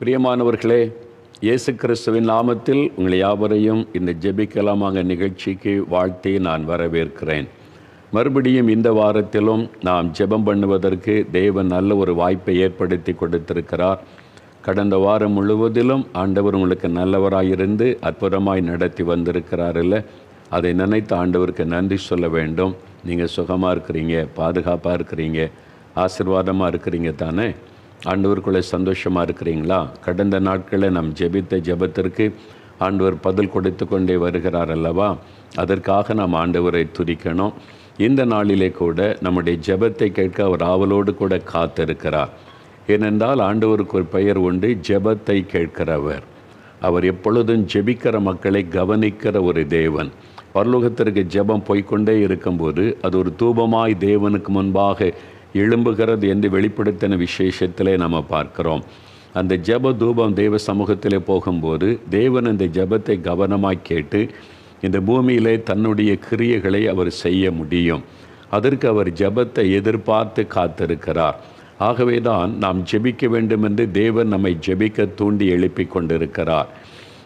பிரியமானவர்களே இயேசு கிறிஸ்துவின் நாமத்தில் உங்களை யாவரையும் இந்த ஜெபிக்கலாமாங்க நிகழ்ச்சிக்கு வாழ்த்தி நான் வரவேற்கிறேன். மறுபடியும் இந்த வாரத்திலும் நாம் ஜெபம் பண்ணுவதற்கு தேவன் நல்ல ஒரு வாய்ப்பை ஏற்படுத்தி கொடுத்திருக்கிறார். கடந்த வாரம் முழுவதிலும் ஆண்டவர் உங்களுக்கு நல்லவராயிருந்து அற்புதமாய் நடத்தி வந்திருக்கிறார் இல்லை அதை நினைத்து ஆண்டவருக்கு நன்றி சொல்ல வேண்டும். நீங்கள் சுகமாக இருக்கிறீங்க பாதுகாப்பாக இருக்கிறீங்க ஆசீர்வாதமாக இருக்கிறீங்க தானே? ஆண்டவருக்குள்ளே சந்தோஷமாக இருக்கிறீங்களா? கடந்த நாட்களில் நாம் ஜெபித்த ஜெபத்திற்கு ஆண்டவர் பதில் கொடுத்து கொண்டே வருகிறார் அல்லவா? அதற்காக நாம் ஆண்டவரை துதிக்கணும். இந்த நாளிலே கூட நம்முடைய ஜெபத்தை கேட்க அவர் ஆவலோடு கூட காத்திருக்கிறார். ஏனென்றால் ஆண்டவருக்கு ஒரு பெயர் உண்டு ஜெபத்தை கேட்கிறவர். அவர் எப்பொழுதும் ஜெபிக்கிற மக்களை கவனிக்கிற ஒரு தேவன். பரலோகத்திற்கு ஜெபம் போய்க்கொண்டே இருக்கும்போது அது ஒரு தூபமாய் தேவனுக்கு முன்பாக எழும்புகிறது என்று வெளிப்படுத்தின விசேஷத்திலே நம்ம பார்க்கிறோம். அந்த ஜெப தூபம் தேவ சமூகத்திலே போகும்போது தேவன் அந்த ஜெபத்தை கவனமாக கேட்டு இந்த பூமியிலே தன்னுடைய கிரியைகளை அவர் செய்ய முடியும். அதற்கு அவர் ஜெபத்தை எதிர்பார்த்து காத்திருக்கிறார். ஆகவே தான் நாம் ஜெபிக்க வேண்டும் என்று தேவன் நம்மை ஜெபிக்க தூண்டி எழுப்பி கொண்டிருக்கிறார்.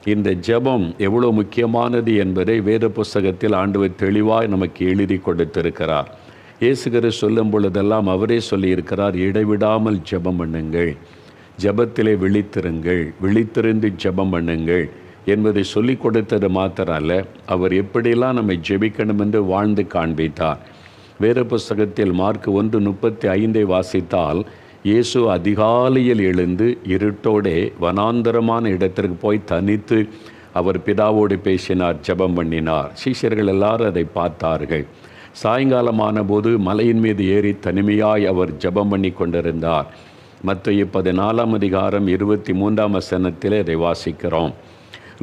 இந்த ஜெபம் எவ்வளோ முக்கியமானது என்பதை வேத புஸ்தகத்தில் ஆண்டவர் தெளிவாய் நமக்கு எழுதி கொடுத்திருக்கிறார். இயேசுகரை சொல்லும் பொழுதெல்லாம் அவரே சொல்லியிருக்கிறார் இடைவிடாமல் ஜெபம் பண்ணுங்கள். ஜெபத்திலே விழித்திருங்கள். விழித்திருந்து ஜெபம் பண்ணுங்கள். என்பதை சொல்லிக் கொடுத்தது மாத்திரம் அல்ல அவர் எப்படியெல்லாம் நம்மை ஜெபிக்கணும் என்று வாழ்ந்து காண்பித்தார். வேறு புஸ்தகத்தில் மார்க் ஒன்று முப்பத்தி ஐந்தை வாசித்தால் இயேசு அதிகாலையில் எழுந்து இருட்டோடே வனாந்தரமான இடத்திற்கு போய் தனித்து அவர் பிதாவோடு பேசினார் ஜெபம் பண்ணினார். சீஷர்கள் எல்லாரும் அதை பார்த்தார்கள். சாயங்காலமான போது மலையின் மீது ஏறி தனிமையாய் அவர் ஜெபம் பண்ணி கொண்டிருந்தார். மற்ற பதினாலாம் அதிகாரம் இருபத்தி மூன்றாம் வசனத்தில் அதை வாசிக்கிறோம்.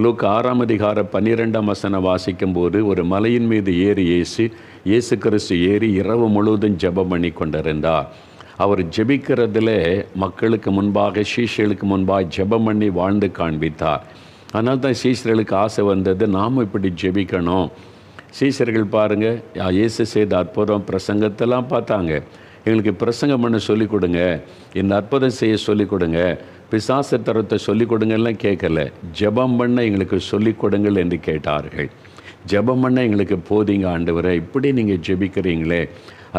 லூக் ஆறாம் அதிகார பன்னிரெண்டாம் வசனம் வாசிக்கும்போது ஒரு மலையின் மீது ஏறி இயேசு இயேசு கிறிஸ்து ஏறி இரவு முழுவதும் ஜெபம் பண்ணி கொண்டிருந்தார். அவர் ஜெபிக்கிறதுல மக்களுக்கு முன்பாக சீஷர்களுக்கு முன்பாக ஜெபம் பண்ணி வாழ்ந்து காண்பித்தார். ஆனால் தான் சீஷர்களுக்கு ஆசை வந்தது நாம் இப்படி ஜெபிக்கணும். சீசர்கள் பாருங்கள் இயேசு செய்த அற்புதம் பிரசங்கத்தெல்லாம் பார்த்தாங்க. எங்களுக்கு பிரசங்கம் பண்ண சொல்லிக் கொடுங்க. இந்த அற்புதம் செய்ய சொல்லிக் கொடுங்க. பிசாச தரத்தை சொல்லிக் கொடுங்கலாம் கேட்கல. ஜெபம் பண்ண எங்களுக்கு சொல்லிக் கொடுங்கள் என்று கேட்டார்கள். ஜெபம் பண்ண எங்களுக்கு போதிங்க ஆண்டவரை இப்படி நீங்கள் ஜெபிக்கிறீங்களே.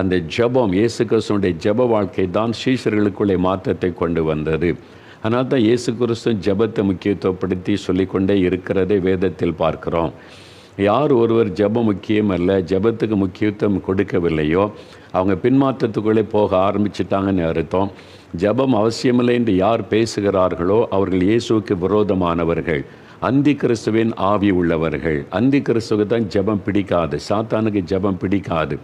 அந்த ஜெபம் இயேசு கிறிஸ்துடைய ஜெப வாழ்க்கை தான் சீஷர்களுக்குள்ளே மாற்றத்தை கொண்டு வந்தது. அதனால் தான் இயேசு கிறிஸ்து ஜெபத்தை முக்கியத்துவப்படுத்தி சொல்லிக்கொண்டே இருக்கிறதை வேதத்தில் பார்க்கிறோம். யார் ஒருவர் ஜெபம் முக்கியம் அல்ல ஜெபத்துக்கு முக்கியத்துவம் கொடுக்கவில்லையோ அவங்க பின்மாற்றத்துக்குள்ளே போக ஆரம்பிச்சிட்டாங்கன்னு அர்த்தம். ஜெபம் அவசியமில்லை என்று யார் பேசுகிறார்களோ அவர்கள் இயேசுவுக்கு விரோதமானவர்கள். அந்தி கிறிஸ்துவின் ஆவி உள்ளவர்கள். அந்தி கிறிஸ்துவுக்கு தான் ஜெபம் பிடிக்காது. சாத்தானுக்கு ஜெபம் பிடிக்காது.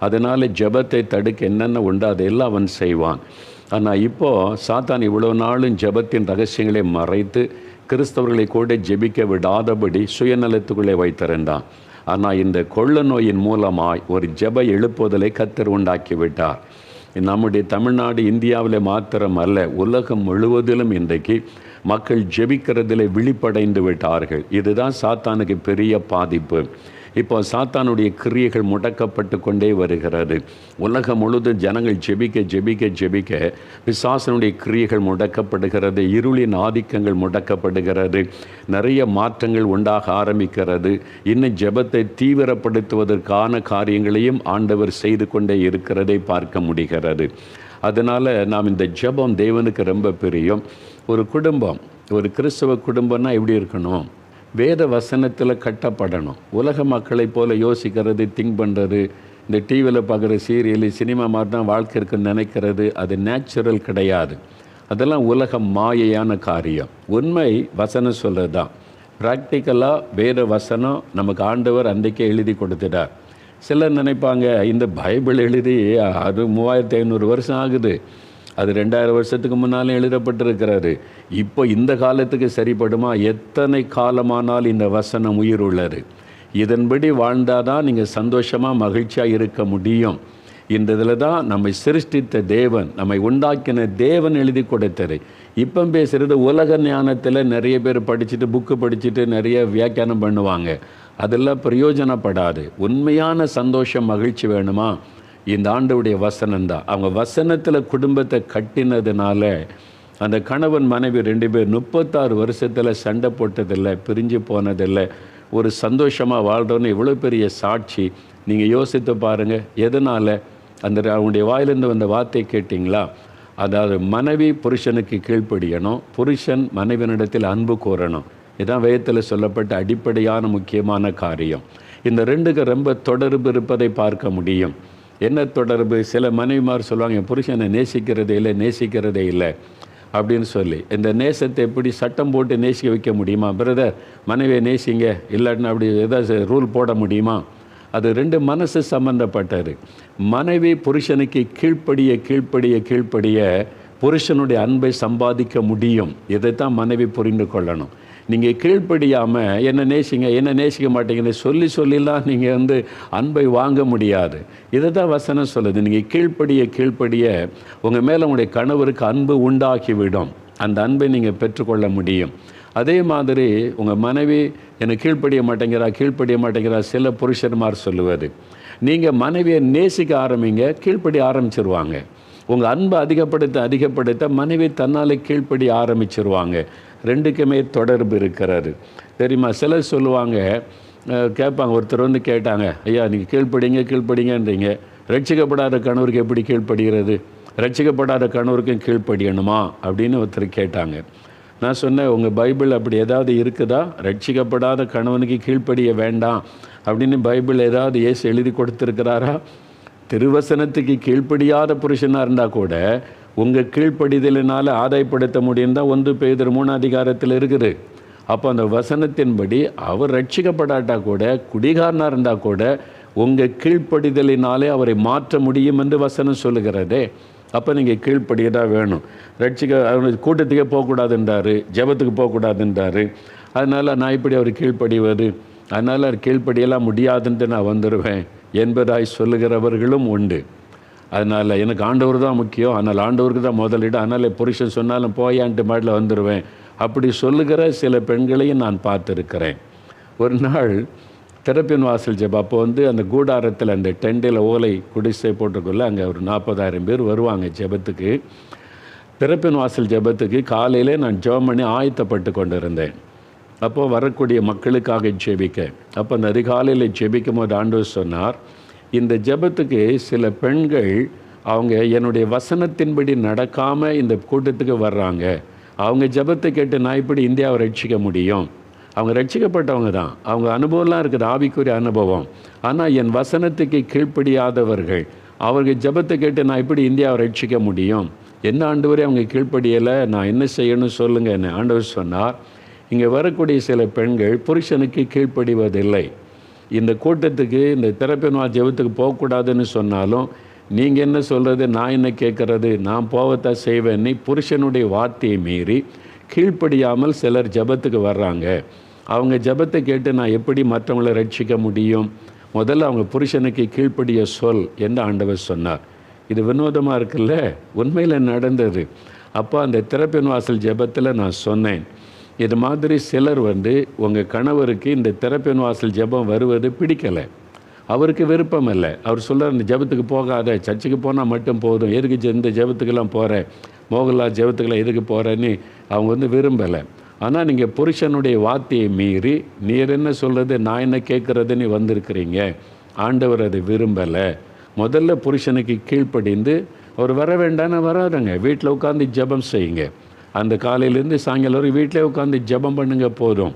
அதனால் ஜெபத்தை தடுக்க என்னென்ன உண்டோ அதையெல்லாம் அவன் செய்வான். ஆனால் இப்போது சாத்தான் இவ்வளோ நாளும் ஜெபத்தின் ரகசியங்களை மறைத்து கிறிஸ்தவர்களை கூட ஜெபிக்க விடாதபடி சுயநலத்துக்குள்ளே வைத்திருந்தான். ஆனால் இந்த கொள்ள நோயின் மூலமாய் ஒரு ஜெப எழுப்புதலை கத்தர் உண்டாக்கிவிட்டார். நம்முடைய தமிழ்நாடு இந்தியாவில் மாத்திரம் அல்ல உலகம் முழுவதிலும் இன்றைக்கு மக்கள் ஜெபிக்கிறதில் விழிப்படைந்து விட்டார்கள். இதுதான் சாத்தானுக்கு பெரிய பாதிப்பு. இப்போ சாத்தானுடைய கிரியைகள் முடக்கப்பட்டு கொண்டே வருகிறது. உலகம் முழுதும் ஜனங்கள் ஜெபிக்க ஜெபிக்க ஜெபிக்க பிசாசனுடைய கிரியைகள் முடக்கப்படுகிறது இருளின் ஆதிக்கங்கள் முடக்கப்படுகிறது நிறைய மாற்றங்கள் உண்டாக ஆரம்பிக்கிறது. இன்னும் ஜெபத்தை தீவிரப்படுத்துவதற்கான காரியங்களையும் ஆண்டவர் செய்து கொண்டே இருக்கிறதை பார்க்க முடிகிறது. அதனால் நாம் இந்த ஜெபம் தேவனுக்கு ரொம்ப பிரியம். ஒரு குடும்பம் ஒரு கிறிஸ்தவ குடும்பம்னா எப்படி இருக்கணும்? வேத வசனத்தில் கட்டப்படணும். உலக மக்களைப் போல யோசிக்கிறது திங்க் பண்ணுறது இந்த டிவியில் பார்க்குற சீரியலு சினிமா மாதிரி தான் வாழ்க்கை இருக்குன்னு நினைக்கிறது அது நேச்சுரல் கிடையாது. அதெல்லாம் உலக மாயையான காரியம். உண்மை வசனம் சொல்கிறது தான் ப்ராக்டிக்கலாக வேத வசனம் நமக்கு ஆண்டவர் அன்றைக்கே எழுதி கொடுத்துட்டார். சிலர் நினைப்பாங்க இந்த பைபிள் எழுதி அது மூவாயிரத்தி ஐநூறு வருஷம் ஆகுது. அது ரெண்டாயிரம் வருஷத்துக்கு முன்னாலும் எழுதப்பட்டிருக்கிறாரு. இப்போ இந்த காலத்துக்கு சரிப்படுமா? எத்தனை காலமானால் இந்த வசனம் உயிர் உள்ளது இதன்படி வாழ்ந்தால் தான் நீங்கள் சந்தோஷமாக மகிழ்ச்சியாக இருக்க முடியும். இந்த இதில் தான் நம்மை சிருஷ்டித்த தேவன் நம்மை உண்டாக்கின தேவன் எழுதி கொடுத்தரு இப்போ பேசுகிறது உலக ஞானத்தில் நிறைய பேர் படிச்சுட்டு புக்கு படிச்சுட்டு நிறைய வியாக்கியானம் பண்ணுவாங்க. அதெல்லாம் பிரயோஜனப்படாது. உண்மையான சந்தோஷம் மகிழ்ச்சி வேணுமா? இந்த ஆண்டவுடைய வசனம் தான். அவங்க வசனத்தில் குடும்பத்தை கட்டினதுனால அந்த கணவன் மனைவி ரெண்டு பேர் முப்பத்தாறு வருஷத்தில் சண்டை போட்டதில்லை பிரிஞ்சு போனதில்லை. ஒரு சந்தோஷமாக வாழ்கிறோன்னு இவ்வளோ பெரிய சாட்சி. நீங்கள் யோசித்து பாருங்கள் எதனால்? அந்த அவனுடைய வாயிலிருந்து வந்த வார்த்தை கேட்டிங்களா? அதாவது மனைவி புருஷனுக்கு கீழ்ப்படியணும் புருஷன் மனைவினிடத்தில் அன்பு கூறணும் இதுதான் வேதத்தில் சொல்லப்பட்ட அடிப்படையான முக்கியமான காரியம். இந்த ரெண்டுக்கு ரொம்ப தொடர்பு இருப்பதை பார்க்க முடியும். என்ன தொடர்பு? சில மனைவிமார் சொல்லுவாங்க என் புருஷனை நேசிக்கிறதே இல்லை நேசிக்கிறதே இல்லை. அப்படின்னு சொல்லி. இந்த நேசத்தை எப்படி சட்டம் போட்டு நேசிக்க வைக்க முடியுமா? பிரதர் மனைவியை நேசிங்க. இல்லாட்டினா அப்படி ஏதாவது ரூல் போட முடியுமா? அது ரெண்டு மனசு சம்மந்தப்பட்டது மனைவி புருஷனுக்கு கீழ்ப்படிய கீழ்ப்படிய கீழ்ப்படிய புருஷனுடைய அன்பை சம்பாதிக்க முடியும். இதைத்தான் மனைவி புரிந்து கொள்ளணும். நீங்கள் கீழ்ப்படியாமல் என்ன நேசிங்க என்ன நேசிக்க மாட்டீங்கன்னு சொல்லி சொல்லிலாம் நீங்கள் வந்து அன்பை வாங்க முடியாது. இதை தான் வசனம் சொல்லுது. நீங்கள் கீழ்ப்படிய கீழ்ப்படிய உங்கள் மேலே உங்களுடைய கணவருக்கு அன்பு உண்டாக்கிவிடும் அந்த அன்பை நீங்கள் பெற்றுக்கொள்ள முடியும். அதே மாதிரி உங்கள் மனைவி என்னை கீழ்ப்படிய மாட்டேங்கிறா கீழ்ப்படிய மாட்டேங்கிறா சில புருஷன்மார் சொல்லுவது. நீங்கள் மனைவியை நேசிக்க ஆரம்பிங்க கீழ்ப்படி ஆரம்பிச்சிருவாங்க. உங்கள் அன்பை அதிகப்படுத்த அதிகப்படுத்த மனைவி தன்னால் கீழ்ப்படி ஆரம்பிச்சிருவாங்க. ரெண்டுக்குமே தொடர்பு இருக்கிறாரு. தெரியுமா? சிலர் சொல்லுவாங்க கேட்பாங்க ஒருத்தர் வந்து கேட்டாங்க ஐயா நீங்கள் கீழ்ப்படிங்க கீழ்ப்படிங்கன்றீங்க. ரட்சிக்கப்படாத கணவருக்கு எப்படி கீழ்ப்படுகிறது? ரட்சிக்கப்படாத கணவருக்கும் கீழ்ப்படியணுமா? அப்படின்னு ஒருத்தர் கேட்டாங்க. நான் சொன்னேன் உங்கள் பைபிள் அப்படி ஏதாவது இருக்குதா? ரட்சிக்கப்படாத கணவனுக்கு கீழ்ப்படிய வேண்டாம். அப்படின்னு பைபிள் ஏதாவது ஏசு எழுதி கொடுத்துருக்கிறாரா? திருவசனத்துக்கு கீழ்ப்படியாத புருஷனாக இருந்தால் கூட உங்கள் கீழ்ப்படிதலினால் ஆதாயப்படுத்த முடியும் தான் ஒன்று பேதர் மூணு அதிகாரத்தில் இருக்குது. அப்போ அந்த வசனத்தின்படி அவர் ரட்சிக்கப்படாட்டா கூட குடிகாரனாக இருந்தால் கூட உங்கள் கீழ்ப்படிதலினாலே அவரை மாற்ற முடியும் என்று வசனம் சொல்லுகிறதே. அப்போ நீங்கள் கீழ்ப்படியதாக வேணும். ரட்சிக்க அவர் கூட்டத்துக்கே போகக்கூடாதுன்றாரு ஜெபத்துக்கு போகக்கூடாதுன்றாரு. அதனால் நான் இப்படி அவர் கீழ்ப்படிவது அதனால் அவர் கீழ்ப்படியெல்லாம் முடியாதுன்ட்டு நான் வந்துடுவேன் என்பதாய் சொல்லுகிறவர்களும் உண்டு. அதனால் எனக்கு ஆண்டவர் தான் முக்கியம். அதனால் ஆண்டவருக்கு தான் முதலிடம் அதனால் புருஷன் சொன்னாலும் போயான்ட்டு மாட்டில் வந்துடுவேன் அப்படி சொல்லுகிற சில பெண்களையும் நான் பார்த்துருக்கிறேன். ஒரு நாள் திறப்பின் வாசல் ஜெபம். அப்போ வந்து அந்த கூடாரத்தில் அந்த டெண்டில் ஓலை குடிசை போட்டுக்குள்ளே அங்கே ஒரு நாற்பதாயிரம் பேர் வருவாங்க ஜெபத்துக்கு. திறப்பின் வாசல் ஜெபத்துக்கு காலையிலே நான் ஜெபம் பண்ணி ஆயத்தப்பட்டு கொண்டிருந்தேன். அப்போது வரக்கூடிய மக்களுக்காக ஜெபிக்க. அப்போ அந்த அதிகாலையில் ஜெபிக்கும் போது ஆண்டவர் சொன்னார் இந்த ஜெபத்துக்கு சில பெண்கள் அவங்க என்னுடைய வசனத்தின்படி நடக்காமல் இந்த கூட்டத்துக்கு வர்றாங்க. அவங்க ஜெபத்தை கேட்டு நான் இப்படி இந்தியாவை ரட்சிக்க முடியும்? அவங்க ரட்சிக்கப்பட்டவங்க தான். அவங்க அனுபவம்லாம் இருக்குது ஆவிக்குரிய அனுபவம். ஆனால் என் வசனத்துக்கு கீழ்ப்படியாதவர்கள் அவர்கள் ஜெபத்தை கேட்டு நான் இப்படி இந்தியாவை ரட்சிக்க முடியும்? என்ன ஆண்டவரே அவங்க கீழ்ப்படியலை? நான் என்ன செய்யணும் சொல்லுங்கள் என்ன ஆண்டவர் சொன்னார். இங்கே வரக்கூடிய சில பெண்கள் புருஷனுக்கு கீழ்ப்படிவதில்லை. இந்த கூட்டத்துக்கு இந்த திறப்பின்வா ஜெபத்துக்கு போகக்கூடாதுன்னு சொன்னாலும் நீங்கள் என்ன சொல்கிறது நான் என்ன கேட்குறது நான் போகத்தான் செய்வேன்னு புருஷனுடைய வார்த்தையை மீறி கீழ்ப்படியாமல் சிலர் ஜெபத்துக்கு வர்றாங்க. அவங்க ஜெபத்தை கேட்டு நான் எப்படி மற்றவங்களை ரட்சிக்க முடியும்? முதல்ல அவங்க புருஷனுக்கு கீழ்ப்படிய சொல் என்று ஆண்டவர் சொன்னார். இது வினோதமாக இருக்குல்ல? உண்மையில் நடந்தது. அப்போ அந்த திறப்பின் வாசல் ஜெபத்தில் நான் சொன்னேன். இது மாதிரி சிலர் வந்து உங்கள் கணவருக்கு இந்த திறப்பின் வாசல் ஜெபம் வருவது பிடிக்கலை. அவருக்கு விருப்பம் இல்லை. அவர் சொல்கிறார் இந்த ஜெபத்துக்கு போகாத. சர்ச்சுக்கு போனால் மட்டும் போதும். எதுக்கு இந்த ஜெபத்துக்கெல்லாம் போகிறேன் மோகன்லால் ஜெபத்துக்கெல்லாம் எதுக்கு போகிறேன்னு அவங்க வந்து விரும்பலை. ஆனால் நீங்கள் புருஷனுடைய வார்த்தையை மீறி நீர் என்ன சொல்கிறது நான் என்ன கேட்குறதுன்னு வந்திருக்கிறீங்க. ஆண்டவர் அதை விரும்பலை. முதல்ல புருஷனுக்கு கீழ்ப்படிந்து அவர் வர வேண்டாம்னு வராதுங்க. வீட்டில் உட்காந்து ஜெபம் செய்யுங்க. அந்த காலையிலேருந்து சாயங்காலம் வரை வீட்டிலே உட்காந்து ஜெபம் பண்ணுங்க போதும்.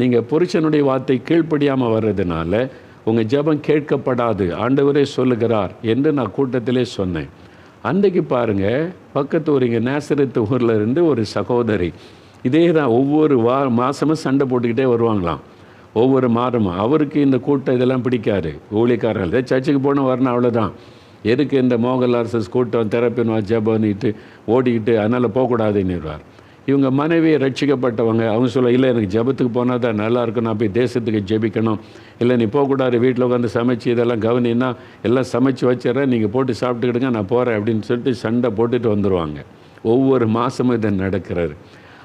நீங்கள் புருஷனுடைய வார்த்தை கீழ்ப்படியாமல் வர்றதுனால உங்கள் ஜெபம் கேட்கப்படாது. ஆண்டவரே சொல்லுகிறார் என்று நான் கூட்டத்திலே சொன்னேன். அன்றைக்கு பாருங்கள் பக்கத்து ஒரு இங்கே நேசரத்து ஊரில் இருந்து ஒரு சகோதரி. இதே தான் ஒவ்வொரு வா மாதமும் சண்டை போட்டுக்கிட்டே வருவாங்களாம். ஒவ்வொரு மாதமும் அவருக்கு இந்த கூட்டம் இதெல்லாம் பிடிக்காது. ஊழியக்காரர்கள் சர்ச்சுக்கு போனால் வரணும் அவ்வளோதான் எதுக்கு இந்த மோகன்லால்சஸ் கூட்டம் தெரப்பின்வா ஜெபன்னுட்டு ஓடிக்கிட்டு அதனால் போகக்கூடாதுன்னுவார் இவங்க மனைவி ரட்சிக்கப்பட்டவங்க அவங்க சொல்ல இல்லை எனக்கு ஜெபத்துக்கு போனால் தான் நல்லா இருக்கும். நான் போய் தேசத்துக்கு ஜெபிக்கணும். இல்லை நீ போகக்கூடாது. வீட்டில் உட்காந்து சமைச்சு இதெல்லாம் கவனின்னா எல்லாம் சமைச்சு வச்சிடறேன். நீங்கள் போட்டு சாப்பிட்டுக்கிடுங்க. நான் போகிறேன் அப்படின்னு சொல்லிட்டு சண்டை போட்டுட்டு வந்துடுவாங்க ஒவ்வொரு மாதமும் இதை நடக்கிறாரு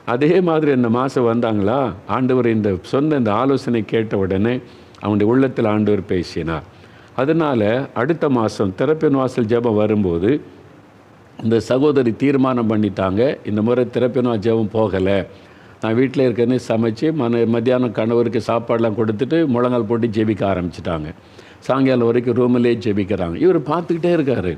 அதே மாதிரி இந்த மாதம் வந்தாங்களா? ஆண்டவர் இந்த சொன்ன இந்த ஆலோசனை கேட்ட உடனே அவனுடைய உள்ளத்தில் ஆண்டவர் பேசினார். அதனால் அடுத்த மாதம் திறப்பின் வாசல் ஜெபம் வரும்போது இந்த சகோதரி தீர்மானம் பண்ணிட்டாங்க. இந்த முறை திறப்பினா ஜெபம் போகலை. நான் வீட்டில் இருக்கேன்னு சமைச்சு மன மத்தியானம் கணவருக்கு சாப்பாடெலாம் கொடுத்துட்டு முழங்கால் போட்டு ஜெபிக்க ஆரம்பிச்சிட்டாங்க. சாயங்காலம் வரைக்கும் ரூமிலே ஜெபிக்கிறாங்க. இவர் பார்த்துக்கிட்டே இருக்கார்.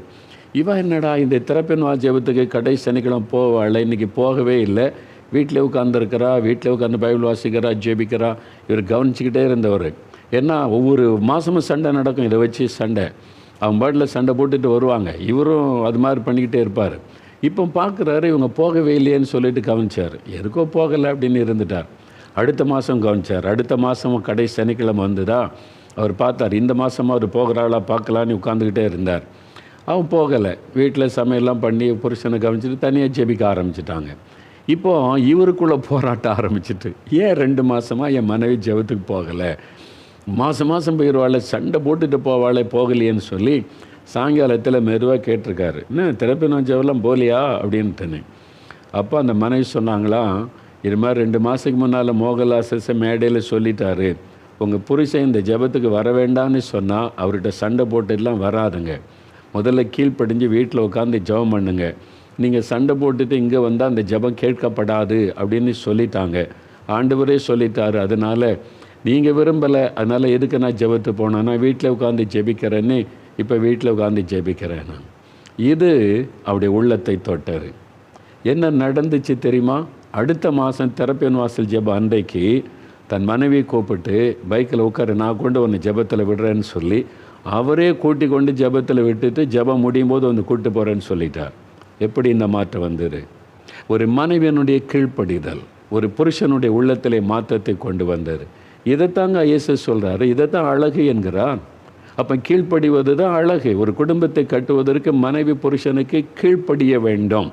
இவன் என்னடா இந்த திறப்பின் ஜெபத்துக்கு கடை சனிக்கிழமை போவாள் இன்றைக்கி போகவே இல்லை. வீட்டில் உட்காந்துருக்கிறா வீட்டில் உட்காந்து பைபிள் வாசிக்கிறா ஜெபிக்கிறா. இவர் கவனிச்சுக்கிட்டே இருந்தவர். ஏன்னா ஒவ்வொரு மாதமும் சண்டை நடக்கும். இதை வச்சு சண்டை. அவங்க பாட்டில் சண்டை போட்டுட்டு வருவாங்க. இவரும் அது மாதிரி பண்ணிக்கிட்டே இருப்பார். இப்போ பார்க்குறாரு இவங்க போகவே இல்லையேன்னு சொல்லிட்டு கவனிச்சார். எதுக்கோ போகலை அப்படின்னு இருந்துட்டார். அடுத்த மாதம் கவனிச்சார். அடுத்த மாதம் கடை சனிக்கிழமை வந்ததா? அவர் பார்த்தார் இந்த மாதமாக அவர் போகிறாளா பார்க்கலான்னு உட்காந்துக்கிட்டே இருந்தார். அவன் போகலை. வீட்டில் சமையல்லாம் பண்ணி புருஷனை கவனிச்சிட்டு தனியாக ஜெபிக்க ஆரம்பிச்சிட்டாங்க. இப்போது இவருக்குள்ளே போராட்டம் ஆரம்பிச்சிட்டு ஏன் ரெண்டு மாதமாக என் மனைவி ஜெபத்துக்கு போகலை? மாதம் மாதம் போயிடுவாள் சண்டை போட்டுட்டு போவாளே போகலையேன்னு சொல்லி சாயங்காலத்தில் மெதுவாக கேட்டிருக்காரு. என்ன திறப்பி நோஞ்சவெல்லாம் போலியா அப்படின்ட்டுன்னு. அப்போ அந்த மனைவி சொன்னாங்களாம் இது மாதிரி ரெண்டு மாதத்துக்கு முன்னால் மோகலாசஸை மேடையில் சொல்லிட்டாரு. உங்கள் புருஷன் இந்த ஜெபத்துக்கு வர வேண்டாம்னு சொன்னால் அவர்கிட்ட சண்டை போட்டுலாம் வராதுங்க. முதல்ல கீழ்ப்படிஞ்சு வீட்டில் உட்காந்து ஜெபம் பண்ணுங்க. நீங்கள் சண்டை போட்டுட்டு இங்கே வந்தால் அந்த ஜெபம் கேட்கப்படாது அப்படின்னு சொல்லிட்டாங்க. ஆண்டவரே சொல்லிட்டாரு. அதனால் நீங்கள் விரும்பலை அதனால் எதுக்கு நான் ஜெபத்து போனேன்? நான் வீட்டில் உட்காந்து ஜெபிக்கிறேன்னு இப்போ வீட்டில் உட்காந்து ஜெபிக்கிறேன் நான். இது அவருடைய உள்ளத்தை தொட்டார் என்ன நடந்துச்சு தெரியுமா? அடுத்த மாதம் திறப்பியன் வாசல் ஜெப அன்றைக்கு தன் மனைவி கூப்பிட்டு பைக்கில் உட்காரு நான் கொண்டு ஒன்று ஜெபத்தில் விடுறேன்னு சொல்லி அவரே கூட்டி கொண்டு ஜெபத்தில் விட்டுட்டு ஜெபம் முடியும் போது வந்து கூட்டு போகிறேன்னு சொல்லிட்டார். எப்படி இந்த மாற்றம் வந்தது? ஒரு மனைவியனுடைய கீழ்ப்படிதல் ஒரு புருஷனுடைய உள்ளத்திலே மாற்றத்தை கொண்டு வந்தது. இதைத்தாங்க ஐஎஸ்எஸ் சொல்கிறாரு இதைத்தான் அழகு என்கிறான் அப்போ கீழ்ப்படிவது தான் அழகு. ஒரு குடும்பத்தை கட்டுவதற்கு மனைவி புருஷனுக்கு கீழ்ப்படிய வேண்டும்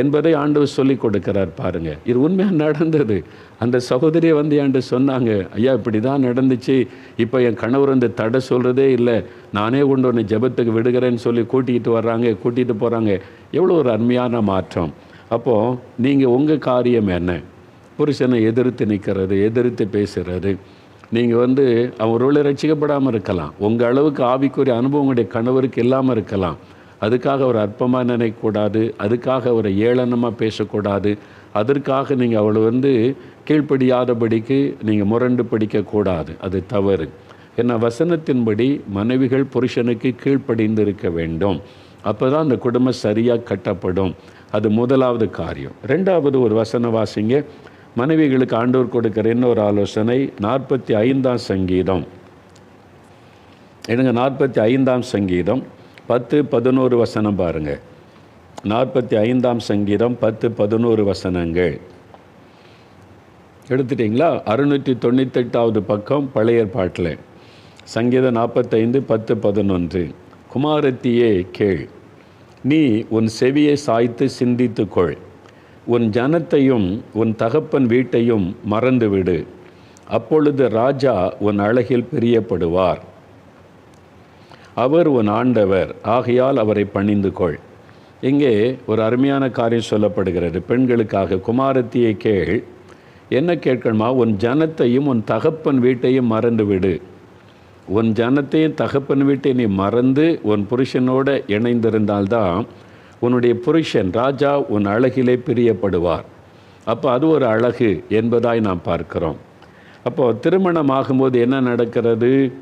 என்பதை ஆண்டவர் சொல்லி கொடுக்கிறார் பாருங்கள் இது உண்மையாக நடந்தது? அந்த சகோதரியை வந்து என்கிட்ட சொன்னாங்க ஐயா இப்படி தான் நடந்துச்சு. இப்போ என் கணவர் வந்து தடை சொல்கிறதே இல்லை. நானே கொண்டு ஒன்று ஜெபத்துக்கு விடுகிறேன்னு சொல்லி கூட்டிகிட்டு வர்றாங்க கூட்டிகிட்டு போகிறாங்க எவ்வளோ ஒரு அருமையான மாற்றம். அப்போது நீங்கள் உங்கள் காரியம் என்ன? புருஷனை எதிர்த்து நிற்கிறது எதிர்த்து பேசுகிறது நீங்கள் வந்து அவரோட ரட்சிக்கப்படாமல் இருக்கலாம். உங்கள் அளவுக்கு ஆவிக்குரிய அனுபவம் உங்களுடைய கணவருக்கு இல்லாமல் இருக்கலாம். அதுக்காக அவர் அற்பமாக நினைக்கக்கூடாது. அதுக்காக அவரை ஏளனமாக பேசக்கூடாது. அதற்காக நீங்கள் அவளை வந்து கீழ்ப்படியாதபடிக்கு நீங்கள் முரண்டு படிக்கக்கூடாது. அது தவறு. ஏன்னா வசனத்தின்படி மனைவிகள் புருஷனுக்கு கீழ்ப்படிந்து இருக்க வேண்டும். அப்போ தான் அந்த குடும்பம் சரியாக கட்டப்படும். அது முதலாவது காரியம். ரெண்டாவது ஒரு வசன வாசிங்க மனைவிகளுக்கு ஆண்டவர் கொடுக்கிற இன்னொரு ஆலோசனை நாற்பத்தி ஐந்தாம் சங்கீதம். எனக்கு நாற்பத்தி ஐந்தாம் சங்கீதம் பத்து பதினோரு வசனம் பாருங்கள் நாற்பத்தி ஐந்தாம் சங்கீதம் பத்து பதினோரு வசனங்கள். எடுத்துட்டிங்களா? அறுநூற்றி தொண்ணூத்தெட்டாவது பக்கம் பழைய பாட்டில். சங்கீதம் நாற்பத்தைந்து பத்து பதினொன்று. குமாரத்தியே கேள். நீ உன் செவியை சாய்த்து சிந்தித்துக்கொள். உன் ஜனத்தையும் உன் தகப்பன் வீட்டையும் மறந்துவிடு. அப்பொழுது ராஜா உன் அழகில் பிரியப்படுவார். அவர் உன் ஆண்டவர் ஆகையால் அவரை பணிந்து கொள் இங்கே ஒரு அருமையான காரியம் சொல்லப்படுகிறது. பெண்களுக்காக குமாரத்தியை கேள். என்ன கேட்கணுமா? உன் ஜனத்தையும் உன் தகப்பன் வீட்டையும் மறந்துவிடு. உன் ஜனத்தையும் தகப்பன் வீட்டை நீ மறந்து உன் புருஷனோட இணைந்திருந்தால்தான் உன்னுடைய புருஷன் ராஜா உன் அழகிலே பிரியப்படுவார். அப்போ அது ஒரு அழகு என்பதாய் நாம் பார்க்கிறோம். அப்போது திருமணம் ஆகும்போது என்ன நடக்கிறது?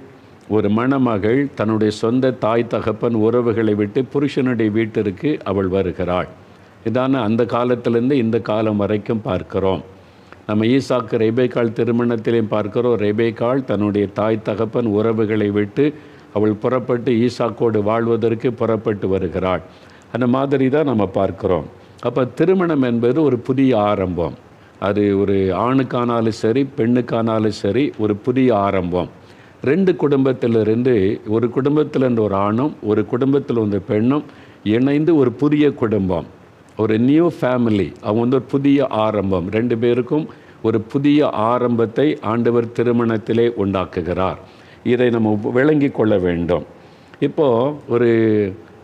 ஒரு மணமகள் தன்னுடைய சொந்த தாய் தகப்பன் உறவுகளை விட்டு புருஷனுடைய வீட்டிற்கு அவள் வருகிறாள். இதான அந்த காலத்திலேருந்து இந்த காலம் வரைக்கும் பார்க்கிறோம். நம்ம ஈசாக்கு ரெபேக்கால் திருமணத்திலையும் பார்க்கிறோம். ரெபேக்கால் தன்னுடைய தாய் தகப்பன் உறவுகளை விட்டு அவள் புறப்பட்டு ஈசாக்கோடு வாழ்வதற்கு புறப்பட்டு வருகிறாள். அந்த மாதிரி தான் நம்ம பார்க்குறோம். அப்போ திருமணம் என்பது ஒரு புதிய ஆரம்பம். அது ஒரு ஆணுக்கானாலும் சரி பெண்ணுக்கானாலும் சரி ஒரு புதிய ஆரம்பம். ரெண்டு குடும்பத்திலிருந்து ஒரு குடும்பத்திலிருந்து ஒரு ஆணும் ஒரு குடும்பத்தில் வந்து பெண்ணும் இணைந்து ஒரு புதிய குடும்பம். ஒரு நியூ ஃபேமிலி அவங்க வந்து ஒரு புதிய ஆரம்பம். ரெண்டு பேருக்கும் ஒரு புதிய ஆரம்பத்தை ஆண்டவர் திருமணத்திலே உண்டாக்குகிறார். இதை நம்ம விளங்கி கொள்ள வேண்டும். இப்போது ஒரு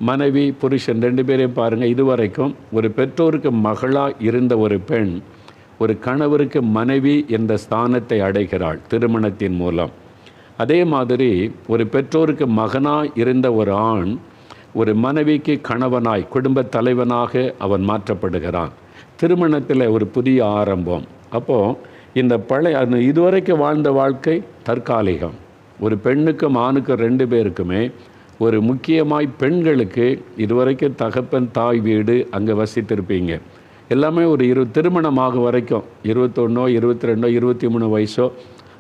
மனைவி புருஷன் ரெண்டு பேரையும் பாருங்கள் இதுவரைக்கும் ஒரு பெற்றோருக்கு மகளாக இருந்த ஒரு பெண் ஒரு கணவருக்கு மனைவி என்ற ஸ்தானத்தை அடைகிறாள் திருமணத்தின் மூலம். அதே மாதிரி ஒரு பெற்றோருக்கு மகனாக இருந்த ஒரு ஆண் ஒரு மனைவிக்கு கணவனாய் குடும்ப தலைவனாக அவன் மாற்றப்படுகிறான். திருமணத்தில் ஒரு புதிய ஆரம்பம். அப்போது இந்த பழைய அந்த இதுவரைக்கும் வாழ்ந்த வாழ்க்கை தற்காலிகம். ஒரு பெண்ணுக்கும் ஆணுக்கும் ரெண்டு பேருக்குமே ஒரு முக்கியமாய் பெண்களுக்கு இதுவரைக்கும் தகப்பன் தாய் வீடு அங்கே வசித்திருப்பீங்க. எல்லாமே ஒரு இரு திருமணமாக வரைக்கும் இருபத்தொன்னோ இருபத்தி ரெண்டோ இருபத்தி மூணு வயசோ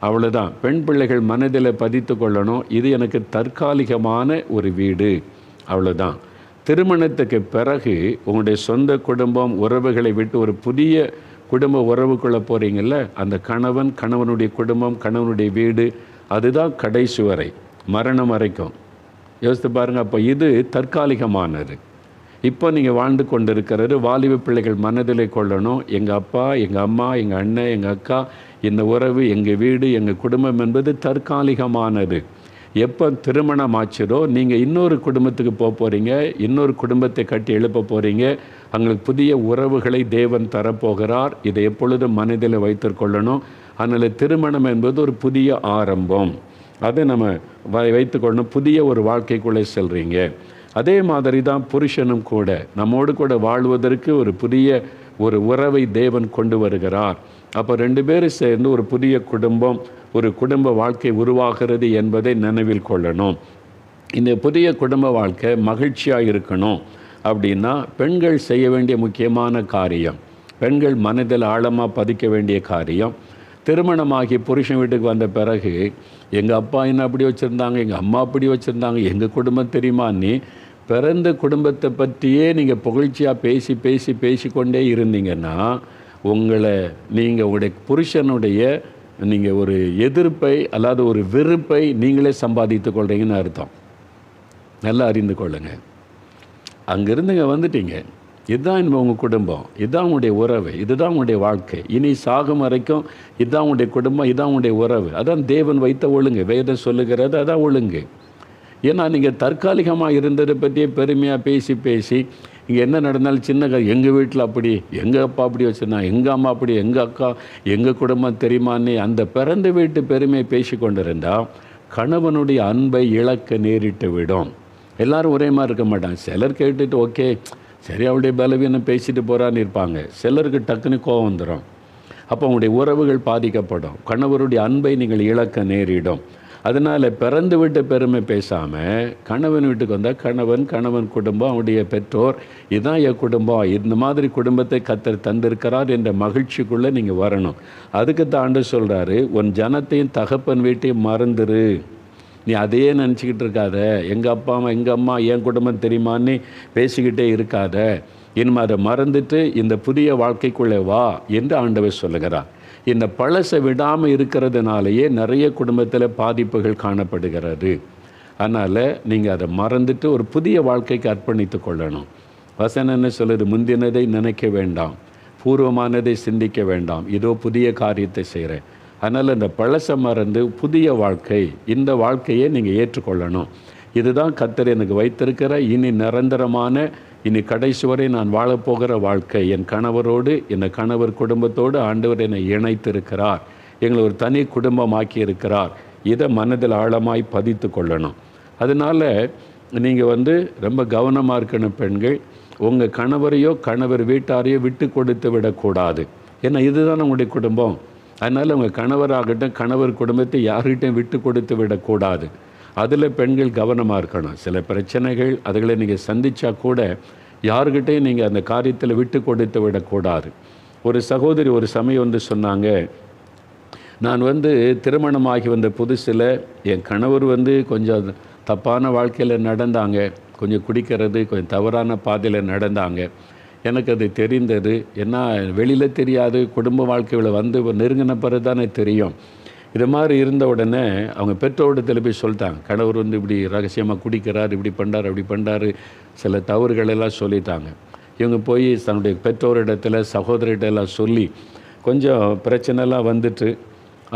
அவ்வளோதான் பெண் பிள்ளைகள் மனதில் பதித்து கொள்ளணும். இது எனக்கு தற்காலிகமான ஒரு வீடு. அவ்வளோதான் திருமணத்துக்கு பிறகு உங்களுடைய சொந்த குடும்பம் உறவுகளை விட்டு ஒரு புதிய குடும்ப உறவுக்குள்ளே போகிறீங்கள அந்த கணவன் கணவனுடைய குடும்பம் கணவனுடைய வீடு அதுதான் கடைசி வரை மரணம் வரைக்கும். யோசித்து பாருங்கள் அப்போ இது தற்காலிகமானது. இப்போ நீங்கள் வாழ்ந்து கொண்டிருக்கிறது வாலிப பிள்ளைகள் மனதிலே கொள்ளணும். எங்கள் அப்பா எங்கள் அம்மா எங்கள் அண்ணன் எங்கள் அக்கா இந்த உறவு எங்கள் வீடு எங்கள் குடும்பம் என்பது தற்காலிகமானது. எப்போ திருமணம் ஆச்சுதோ நீங்கள் இன்னொரு குடும்பத்துக்கு போக போகிறீங்க இன்னொரு குடும்பத்தை கட்டி எழுப்ப போகிறீங்க அவங்களுக்கு புதிய உறவுகளை தேவன் தரப்போகிறார். இதை எப்பொழுதும் மனதில் வைத்துக்கொள்ளணும் அதனால் திருமணம் என்பது ஒரு புதிய ஆரம்பம். அதை நம்ம வை வைத்துக்கொள்ளணும் புதிய ஒரு வாழ்க்கைக்குள்ளே செல்கிறீங்க அதே மாதிரி தான் புருஷனும் கூட நம்மோடு கூட வாழ்வதற்கு ஒரு புதிய ஒரு உறவை தேவன் கொண்டு வருகிறார். அப்போ ரெண்டு பேரும் சேர்ந்து ஒரு புதிய குடும்பம் ஒரு குடும்ப வாழ்க்கை உருவாகிறது என்பதை நினைவில் கொள்ளணும். இந்த புதிய குடும்ப வாழ்க்கை மகிழ்ச்சியாக இருக்கணும். அப்படின்னா பெண்கள் செய்ய வேண்டிய முக்கியமான காரியம் பெண்கள் மனதில் ஆழமாக பதிக்க வேண்டிய காரியம் திருமணமாகி புருஷன் வீட்டுக்கு வந்த பிறகு எங்கள் அப்பா என்ன அப்படி வச்சுருந்தாங்க எங்கள் அம்மா அப்படி வச்சுருந்தாங்க எங்கள் குடும்பம் தெரியுமா நீ பிறந்த குடும்பத்தை பற்றியே நீங்கள் புகழ்ச்சியாக பேசி பேசி பேசிக்கொண்டே இருந்தீங்கன்னா உங்களை நீங்கள் உங்களுடைய புருஷனுடைய நீங்கள் ஒரு எதிர்ப்பை அல்லாத ஒரு வெறுப்பை நீங்களே சம்பாதித்து கொள்கிறீங்கன்னு அர்த்தம். நல்லா அறிந்து கொள்ளுங்க. அங்கேருந்துங்க வந்துட்டீங்க. இதுதான் இனிமே உங்கள் குடும்பம். இதுதான் உங்களுடைய உறவு. இதுதான் உங்களுடைய வாழ்க்கை. இனி சாகும் வரைக்கும் இதுதான் உங்களுடைய குடும்பம் இதுதான் உங்களுடைய உறவு. அதான் தேவன் வைத்த ஒழுங்கு. வேதம் சொல்லுகிறது அதான் ஒழுங்கு. ஏன்னா நீங்கள் தற்காலிகமாக இருந்ததை பற்றியே பெருமையாக பேசி பேசி இங்கே என்ன நடந்தாலும் சின்ன க எங்கள் வீட்டில் அப்படி எங்கள் அப்பா அப்படி வச்சுருந்தா எங்கள் அம்மா அப்படி எங்கள் அக்கா எங்கள் குடும்பம் தெரியுமான்னு அந்த பிறந்த வீட்டு பெருமையை பேசி கொண்டிருந்தால் கணவனுடைய அன்பை இழக்க நேரிட்டு விடும். எல்லாரும் ஒரே மாதிரி இருக்க மாட்டாங்க. சிலர் கேட்டுட்டு ஓகே சரி அவளுடைய பலவீனம் பேசிட்டு போகிறான்னு இருப்பாங்க. சிலருக்கு டக்குன்னு கோவம் வந்துடும் அப்போ உங்களுடைய உறவுகள் பாதிக்கப்படும். கணவருடைய அன்பை நீங்கள் இழக்க நேரிடும். அதனால் பிறந்து விட்ட பெருமை பேசாமல் கணவன் வீட்டுக்கு வந்தால் கணவன் கணவன் குடும்பம் அவனுடைய பெற்றோர் இதுதான் என் குடும்பம். இந்த மாதிரி குடும்பத்தை கத்தர் தந்திருக்கிறார் என்ற மகிழ்ச்சிக்குள்ளே நீங்கள் வரணும். அதுக்கு தான் ஆண்டு சொல்கிறாரு உன் ஜனத்தையும் தகப்பன் வீட்டையும் மறந்துரு. நீ அதையே நினச்சிக்கிட்டு இருக்காத. எங்கள் அப்பா அம்மா எங்கள் அம்மா என் குடும்பம் தெரியுமான்னு பேசிக்கிட்டே இருக்காத. இனிமே அதை மறந்துட்டு இந்த புதிய வாழ்க்கைக்குள்ளே வா என்று ஆண்டவர் சொல்லுகிறார். இந்த பழசை விடாமல் இருக்கிறதுனாலேயே நிறைய குடும்பத்தில் பாதிப்புகள் காணப்படுகிறது. அதனால் நீங்கள் அதை மறந்துட்டு ஒரு புதிய வாழ்க்கைக்கு அர்ப்பணித்து கொள்ளணும். வசனம் என்ன சொல்லுது? முந்தினதை நினைக்க வேண்டாம். பூர்வமானதை சிந்திக்க வேண்டாம். இதோ புதிய காரியத்தை செய்கிறேன் அதனால் இந்த பழசை மறந்து புதிய வாழ்க்கை இந்த வாழ்க்கையை நீங்கள் ஏற்றுக்கொள்ளணும். இதுதான் கத்தர் எனக்கு வைத்திருக்கிற இனி நிரந்தரமான இனி கடைசி வரை நான் வாழப்போகிற வாழ்க்கை. என் கணவரோடு என் கணவர் குடும்பத்தோடு ஆண்டவர் என்னை இணைத்திருக்கிறார். எங்களை ஒரு தனி குடும்பமாக்கி இருக்கிறார் இதை மனதில் ஆழமாய் பதித்து கொள்ளணும். அதனால் நீங்கள் வந்து ரொம்ப கவனமாக இருக்கணும் பெண்கள். உங்கள் கணவரையோ கணவர் வீட்டாரையோ விட்டு கொடுத்து விடக்கூடாது. ஏன்னா இதுதான் உங்களுடைய குடும்பம். அதனால் உங்கள் கணவராகட்டும் கணவர் குடும்பத்தை யார்கிட்டையும் விட்டு கொடுத்து விடக்கூடாது. அதில் பெண்கள் கவனமாக இருக்கணும். சில பிரச்சனைகள் அதுகளை நீங்கள் சந்தித்தா கூட யாருக்கிட்டையும் நீங்கள் அந்த காரியத்தில் விட்டு கொடுத்து விடக்கூடாது. ஒரு சகோதரி ஒரு சமயம் வந்து சொன்னாங்க நான் வந்து திருமணமாகி வந்த புதுசில் என் கணவர் வந்து கொஞ்சம் தப்பான வாழ்க்கையில் நடந்தாங்க. கொஞ்சம் குடிக்கிறது கொஞ்சம் தவறான பாதையில் நடந்தாங்க. எனக்கு அது தெரிந்தது. ஏன்னா வெளியில் தெரியாது குடும்ப வாழ்க்கையில் வந்து நெருங்கின பிறகு தானே தெரியும். இது மாதிரி இருந்த உடனே அவங்க பெற்றோட்டத்தில் போய் சொல்லிட்டாங்க. கணவர் வந்து இப்படி ரகசியமாக குடிக்கிறார் இப்படி பண்ணுறார் அப்படி பண்ணுறாரு சில தவறுகள் எல்லாம் சொல்லிட்டாங்க. இவங்க போய் தன்னுடைய பெற்றோரிடத்தில் சகோதரிடெல்லாம் சொல்லி கொஞ்சம் பிரச்சனைலாம் வந்துட்டு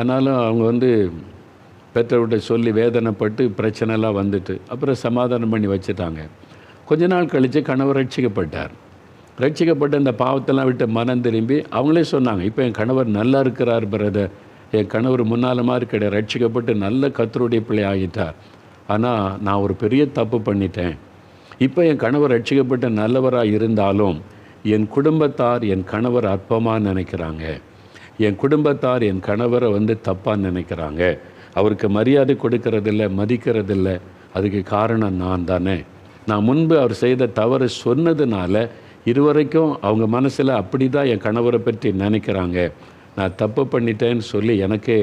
ஆனாலும் அவங்க வந்து பெற்றோர்கிட்ட சொல்லி வேதனைப்பட்டு பிரச்சனைலாம் வந்துட்டு அப்புறம் சமாதானம் பண்ணி வச்சுட்டாங்க. கொஞ்ச நாள் கழித்து கணவர் ரட்சிக்கப்பட்டார். ரட்சிக்கப்பட்ட இந்த பாவத்தெல்லாம் விட்டு மனம் திரும்பி அவங்களே சொன்னாங்க இப்போ என் கணவர் நல்லா இருக்கிறார் பிரதர் என் கணவர் முன்னால் மாதிரி கிடையாது ரட்சிக்கப்பட்டு நல்ல கத்தருடைய பிள்ளை ஆகிட்டார். ஆனால் நான் ஒரு பெரிய தப்பு பண்ணிட்டேன். இப்போ என் கணவர் ரட்சிக்கப்பட்ட நல்லவராக இருந்தாலும் என் குடும்பத்தார் என் கணவர் அற்பமாக நினைக்கிறாங்க. என் குடும்பத்தார் என் கணவரை வந்து தப்பாக நினைக்கிறாங்க. அவருக்கு மரியாதை கொடுக்கறதில்ல மதிக்கிறதில்ல. அதுக்கு காரணம் நான் தானே. நான் முன்பு அவர் செய்த தவறு சொன்னதுனால இதுவரைக்கும் அவங்க மனசில் அப்படி தான் என் கணவரை பற்றி நினைக்கிறாங்க. நான் தப்பு பண்ணிட்டேன்னு சொல்லி எனக்கே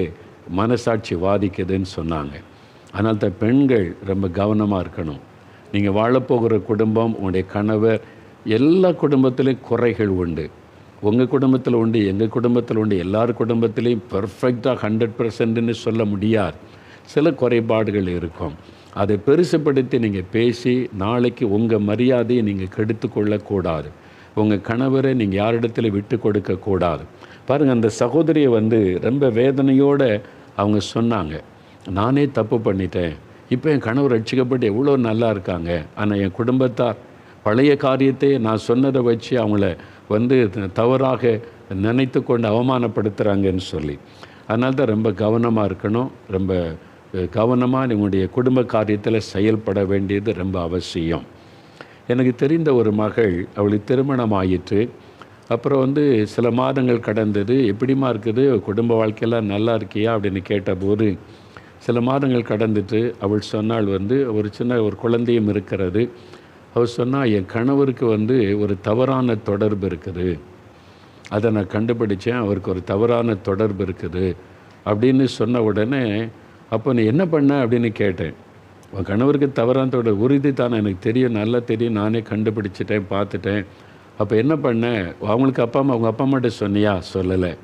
மனசாட்சி வாதிக்குதுன்னு சொன்னாங்க. அதனால் தான் பெண்கள் ரொம்ப கவனமாக இருக்கணும். நீங்கள் வாழப்போகிற குடும்பம் உங்களுடைய கணவர் எல்லா குடும்பத்திலையும் குறைகள் உண்டு. உங்கள் குடும்பத்தில் உண்டு எங்கள் குடும்பத்தில் உண்டு எல்லார் குடும்பத்திலையும் பெர்ஃபெக்டாக ஹண்ட்ரட் பர்சன்ட்னு சொல்ல முடியாது. சில குறைபாடுகள் இருக்கும். அதை பெருசுப்படுத்தி நீங்கள் பேசி நாளைக்கு உங்கள் மரியாதையை நீங்கள் கெடுத்து கொள்ளக்கூடாது உங்கள் கணவரை நீங்கள் யாரிடத்துல விட்டு கொடுக்கக்கூடாது பாருங்கள் அந்த சகோதரியை வந்து ரொம்ப வேதனையோடு அவங்க சொன்னாங்க. நானே தப்பு பண்ணிட்டேன். இப்போ என் கணவர் ரட்சிக்கப்பட்டு எவ்வளோ நல்லா இருக்காங்க. ஆனால் என் குடும்பத்தார் பழைய காரியத்தை நான் சொன்னதை வச்சு அவங்கள வந்து தவறாக நினைத்து கொண்டு அவமானப்படுத்துகிறாங்கன்னு சொல்லி. அதனால தான் ரொம்ப கவனமாக இருக்கணும். ரொம்ப கவனமாக உங்களுடைய குடும்ப காரியத்தில் செயல்பட வேண்டியது ரொம்ப அவசியம். எனக்கு தெரிந்த ஒரு மகள் அவளுக்கு திருமணம் ஆயிற்று அப்புறம் வந்து சில மாதங்கள் கடந்தது. எப்படிமா இருக்குது? குடும்ப வாழ்க்கையெல்லாம் நல்லா இருக்கியா? அப்படின்னு கேட்டபோது சில மாதங்கள் கடந்துட்டு அவள் சொன்னாள் வந்து ஒரு சின்ன ஒரு குழந்தையும் இருக்கிறது. அவள் சொன்னால் என் கணவருக்கு வந்து ஒரு தவறான தொடர்பு இருக்குது. அதை நான் கண்டுபிடிச்சேன். அவருக்கு ஒரு தவறான தொடர்பு இருக்குது. அப்படின்னு சொன்ன உடனே அப்போ நீ என்ன பண்ண அப்படின்னு கேட்டேன். உன் கணவருக்கு தவறான தொடர்பு உறுதி தானே எனக்கு தெரியும் நல்லா தெரியும் நானே கண்டுபிடிச்சிட்டேன் பார்த்துட்டேன். அப்போ என்ன பண்ணேன் அவங்களுக்கு அப்பா அம்மா அவங்க அப்பா அம்மாட்ட சொன்னியா? சொல்லலை.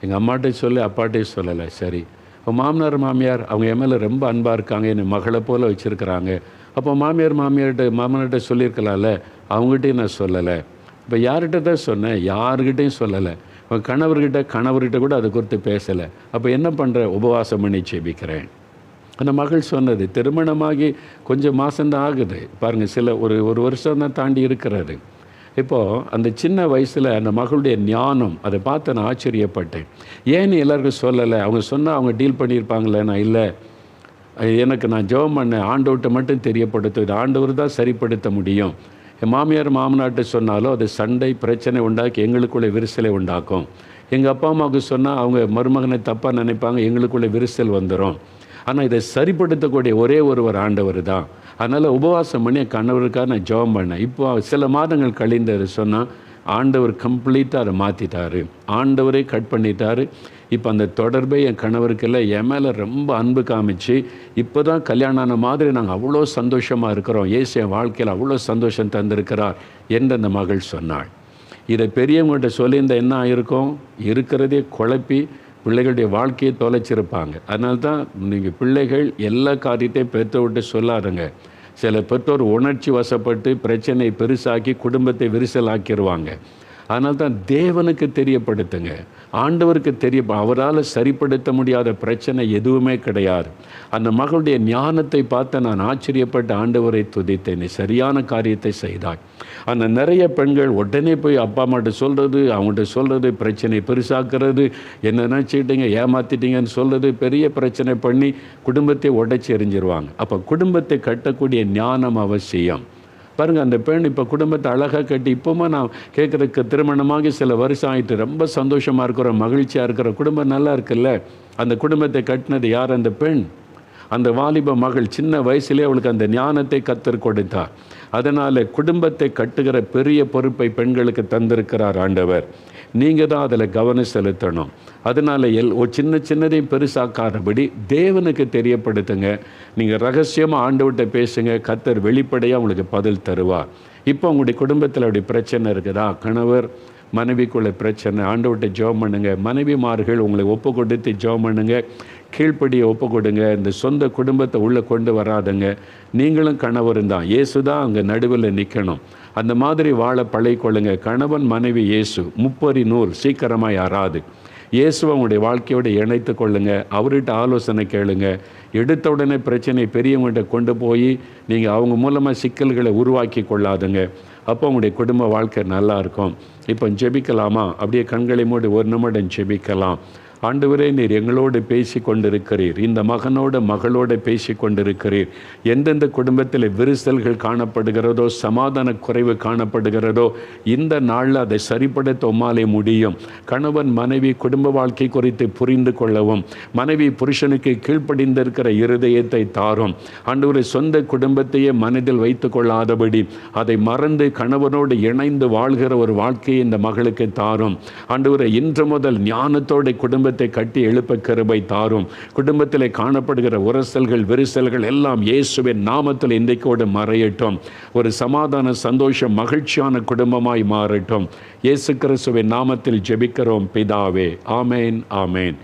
எங்கள் அம்மாட்ட சொல்லி அப்பாட்டையும் சொல்லலை. சரி. இப்போ மாமனார் மாமியார் அவங்க என் மேலே ரொம்ப அன்பாக இருக்காங்க என்னை மகளை போல் வச்சுருக்கிறாங்க. அப்போ மாமியார் மாமியார்கிட்ட மாமனார்கிட்ட சொல்லியிருக்கலாம்ல அவங்ககிட்டையும் நான் சொல்லலை. இப்போ யார்கிட்ட தான் சொன்னேன்? யாருக்கிட்டையும் சொல்லலை. இப்போ கணவர்கிட்ட கணவர்கிட்ட கூட அதை குறித்து பேசலை. அப்போ என்ன பண்ணுற உபவாசம் பண்ணி செபிக்கிறேன் அந்த மகள் சொன்னது திருமணமாகி கொஞ்சம் மாதம்தான் ஆகுது. பாருங்கள் சில ஒரு ஒரு வருஷம் தான் தாண்டி இருக்கிறது. இப்போது அந்த சின்ன வயசில் அந்த மகளுடைய ஞானம் அதை பார்த்து நான் ஆச்சரியப்பட்டேன். ஏன்னு எல்லாருக்கும் சொல்லலை? அவங்க சொன்னால் அவங்க டீல் பண்ணியிருப்பாங்களே? நான் இல்லை. எனக்கு நான் ஜெபம் பண்ணேன். ஆண்டவர்கிட்ட மட்டும் தெரியப்படுத்து இது ஆண்டவர் தான் சரிப்படுத்த முடியும். என் மாமியார் மாமனாட்ட சொன்னாலும் அது சண்டை பிரச்சனை உண்டாக்கி எங்களுக்குள்ளே விரிசலை உண்டாக்கும். எங்கள் அப்பா அம்மாவுக்கு சொன்னால் அவங்க மருமகனை தப்பாக நினைப்பாங்க எங்களுக்குள்ளே விரிசல் வந்துடும் ஆனால் இதை சரிப்படுத்தக்கூடிய ஒரே ஒருவர் ஆண்டவர் தான். அதனால் உபவாசம் பண்ணி கணவருக்காக நான் ஜெபம் பண்ணேன். இப்போ சில மாதங்கள் கழிந்தது சொன்னால் ஆண்டவர் கம்ப்ளீட்டாக அதை மாற்றிட்டார் ஆண்டவரே கட் பண்ணிட்டார். இப்போ அந்த தொடர்பை என் கணவருக்கெல்லாம் என் மேலே ரொம்ப அன்பு காமிச்சு இப்போ தான் கல்யாணம் ஆன மாதிரி நாங்கள் அவ்வளோ சந்தோஷமாக இருக்கிறோம். ஏசு என் வாழ்க்கையில் அவ்வளோ சந்தோஷம் தந்திருக்கிறார் என்று அந்த மகள் சொன்னாள். இதை பெரியவங்கள்ட்ட சொல்லியிருந்தால் என்ன ஆயிருக்கும்? இருக்கிறதே குழப்பி பிள்ளைகளுடைய வாழ்க்கையை தொலைச்சிருப்பாங்க. அதனால தான் நீங்கள் பிள்ளைகள் எல்லா காரியத்தையும் பெற்றோர்கிட்ட சொல்லாதுங்க. சில பெற்றோர் உணர்ச்சி வசப்பட்டு பிரச்சனையை பெருசாக்கி குடும்பத்தை விரிசலாக்கிடுவாங்க அதனால் தான் தேவனுக்கு தெரியப்படுத்துங்க. ஆண்டவருக்கு தெரிய அவரால் சரிப்படுத்த முடியாத பிரச்சனை எதுவுமே கிடையாது. அந்த மகளுடைய ஞானத்தை பார்த்து நான் ஆச்சரியப்பட்ட ஆண்டவரை துதித்தேன். நீ சரியான காரியத்தை செய்தாய். அந்த நிறைய பெண்கள் உடனே போய் அப்பா அம்மாட்ட சொல்கிறது அவங்கள்ட்ட சொல்கிறது பிரச்சனை பெருசாக்குறது என்ன நினச்சிக்கிட்டீங்க ஏமாத்திட்டீங்கன்னு சொல்கிறது பெரிய பிரச்சனை பண்ணி குடும்பத்தை உடைச்சி எறிஞ்சிருவாங்க. அப்போ குடும்பத்தை கட்டக்கூடிய ஞானம் அவசியம். பாருங்கள் அந்த பெண் இப்போ குடும்பத்தை அழகாக கட்டி இப்போமா நான் கேட்குறதுக்கு திருமணமாகி சில வருஷம் ஆகிட்டு ரொம்ப சந்தோஷமாக இருக்கிற மகிழ்ச்சியாக இருக்கிற குடும்பம் நல்லா இருக்குல்ல? அந்த குடும்பத்தை கட்டினது யார் அந்த பெண்? அந்த வாலிப மகள் சின்ன வயசுலேயே அவளுக்கு அந்த ஞானத்தை கத்தர் கொடுத்தார் அதனால் குடும்பத்தை கட்டுகிற பெரிய பொறுப்பை பெண்களுக்கு தந்திருக்கிறார் ஆண்டவர். நீங்கள் தான் அதில் கவனம் செலுத்தணும். அதனால் எல் ஒரு சின்ன சின்னதையும் பெருசாக்காதபடி தேவனுக்கு தெரியப்படுத்துங்க. நீங்கள் ரகசியமாக ஆண்டவர்கிட்ட பேசுங்க. கத்தர் வெளிப்படையாக உங்களுக்கு பதில் தருவார். இப்போ உங்களுடைய குடும்பத்தில் அப்படி பிரச்சனை இருக்குதா? கணவர் மனைவிக்குள்ள பிரச்சனை. ஆண்டவர்கிட்ட ஜெபம் பண்ணுங்கள் மனைவிமார்கள் உங்களை ஒப்பு கொடுத்து ஜோம் பண்ணுங்கள் கீழ்ப்படியை ஒப்பு கொடுங்க இந்த சொந்த குடும்பத்தை உள்ளே கொண்டு வராதுங்க. நீங்களும் கணவரும் தான். இயேசு தான் அங்கே நடுவில் நிற்கணும் அந்த மாதிரி வாழ பழகிக்கொள்ளுங்க. கணவன் மனைவி இயேசு முப்பரி நூல் சீக்கிரமாக யாராது இயேசுவை உங்களுடைய வாழ்க்கையோடு இணைத்து கொள்ளுங்க. அவர்கிட்ட ஆலோசனை கேளுங்க. எடுத்த உடனே பிரச்சனையை பெரியவங்கள்ட்ட கொண்டு போய் நீங்கள் அவங்க மூலமாக சிக்கல்களை உருவாக்கி கொள்ளாதுங்க. அப்போ உங்களுடைய குடும்ப வாழ்க்கை நல்லா இருக்கும். இப்போ ஜெபிக்கலாமா? அப்படியே கண்களை மூடி ஒரு நிமிடம் ஜெபிக்கலாம். ஆண்டவரே நீர் எங்களோடு பேசி கொண்டிருக்கிறீர் இந்த மகனோட மகளோடு பேசி கொண்டிருக்கிறீர் எந்தெந்த குடும்பத்தில் விரிசல்கள் காணப்படுகிறதோ சமாதான குறைவு காணப்படுகிறதோ இந்த நாளில் அதை சரிப்படுத்த உம்மாலே முடியும். கணவன் மனைவி குடும்ப வாழ்க்கை குறித்து புரிந்து கொள்ளவும் மனைவி புருஷனுக்கு கீழ்ப்படிந்திருக்கிற இருதயத்தை தாரும். ஆண்டவரை சொந்த குடும்பத்தையே மனதில் வைத்து கொள்ளாதபடி அதை மறந்து கணவனோடு இணைந்து வாழ்கிற ஒரு வாழ்க்கையை இந்த மகளுக்கு தாரும். ஆண்டவரை இன்று முதல் ஞானத்தோட குடும்பத்தை கட்டி எழுப்ப கருபை தாரும். குடும்பத்தில் காணப்படுகிற உரசல்கள் விரிசல்கள் எல்லாம் இயேசுவின் நாமத்தில் இன்றைக்கோடு மறையட்டும். ஒரு சமாதான சந்தோஷம் மகிழ்ச்சியான குடும்பமாய் மாறட்டும். இயேசு கிறிஸ்துவின் நாமத்தில் ஜெபிக்கிறோம் பிதாவே. ஆமேன் ஆமேன்.